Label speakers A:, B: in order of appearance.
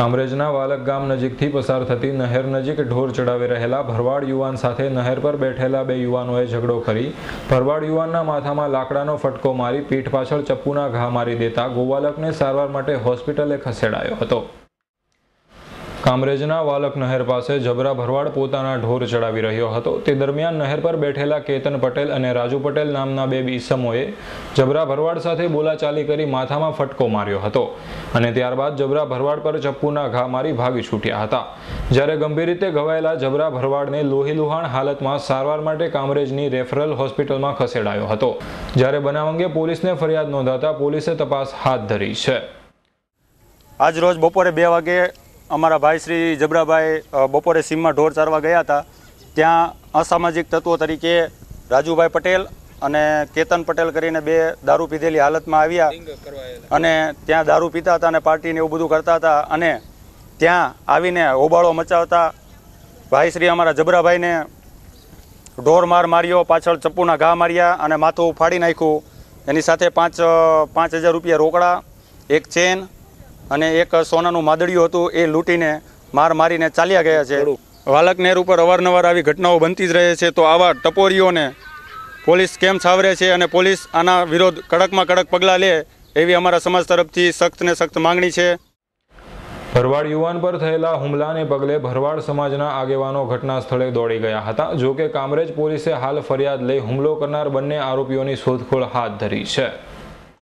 A: કામરેજના વાલક ગામ નજીકથી પસાર થતી નહેર નજીક ઢોર ચડાવી રહેલા ભરવાડ યુવાન સાથે નહેર પર બેઠેલા બે યુવાનોએ ઝઘડો કરી. ભરવાડ યુવાનના માથામાં લાકડાનો ફટકો મારી પીઠ પાછળ ચપ્પુના ઘા મારી દેતા ગોવાલકને સારવાર માટે હોસ્પિટલે ખસેડાયો હતો. કામરેજના વાલક નહેર પાસે જબરા ભરવાડ પોતાના ઢોર ચડાવી રહ્યો હતો. તે દરમિયાન નહેર પર બેઠેલા કેતન પટેલ અને રાજુ પટેલ નામના બે ઈસમોએ જબરા ભરવાડ સાથે બોલાચાલી કરી માથામાં ફટકો માર્યો હતો અને ત્યારબાદ જબરા ભરવાડ પર ચપ્પુના ઘા મારી ભાગી છૂટ્યા હતા. જ્યારે ગંભીર રીતે ઘવાયેલા જબરા ભરવાડને લોહીલુહાણ હાલતમાં સારવાર માટે કામરેજની રેફરલ હોસ્પિટલમાં ખસેડાયો હતો. જ્યારે બનાવ અંગે પોલીસને ફરિયાદ નોંધાતા પોલીસે તપાસ હાથ ધરી છે.
B: આજ રોજ બપોરે બે વાગે અમારા ભાઈ શ્રી જબરાભાઈ બપોરે સીમમાં ઢોર ચારવા ગયા હતા. ત્યાં અસામાજિક તત્વો તરીકે રાજુભાઈ પટેલ અને કેતન પટેલ કરીને બે દારૂ પીધેલી હાલતમાં આવ્યા. અને ત્યાં દારૂ પીતા હતા અને પાર્ટીને એવું બધું કરતા હતા. અને ત્યાં આવીને હોબાળો મચાવતા ભાઈ શ્રી અમારા જબરાભાઈને ઢોર માર માર્યો પાછળ ચપ્પુના ઘા માર્યા અને માથું ફાડી નાખ્યું. એની સાથે પાંચ પાંચ હજાર રૂપિયા રોકડા એક ચેન અને એક સોનાનું માદડિયું હતું એ લૂંટીને માર મારીને ચાલ્યા ગયા છે. વાલક નહેર ઉપર અવારનવાર આવી ઘટનાઓ બનતી જ રહે છે. તો આવા ટપોરીઓને પોલીસ કેમ સાવરે છે અને પોલીસ આના વિરોધ કડકમાં કડક પગલાં લે એવી અમારા સમાજ તરફથી સખ્ત ને સખ્ત માંગણી છે.
A: ભરવાડ યુવાન પર થયેલા હુમલાને પગલે ભરવાડ સમાજના આગેવાનો ઘટના સ્થળે દોડી ગયા હતા. જો કે કામરેજ પોલીસે હાલ ફરિયાદ લઈ હુમલો કરનાર બંને આરોપીઓની શોધખોળ હાથ ધરી છે.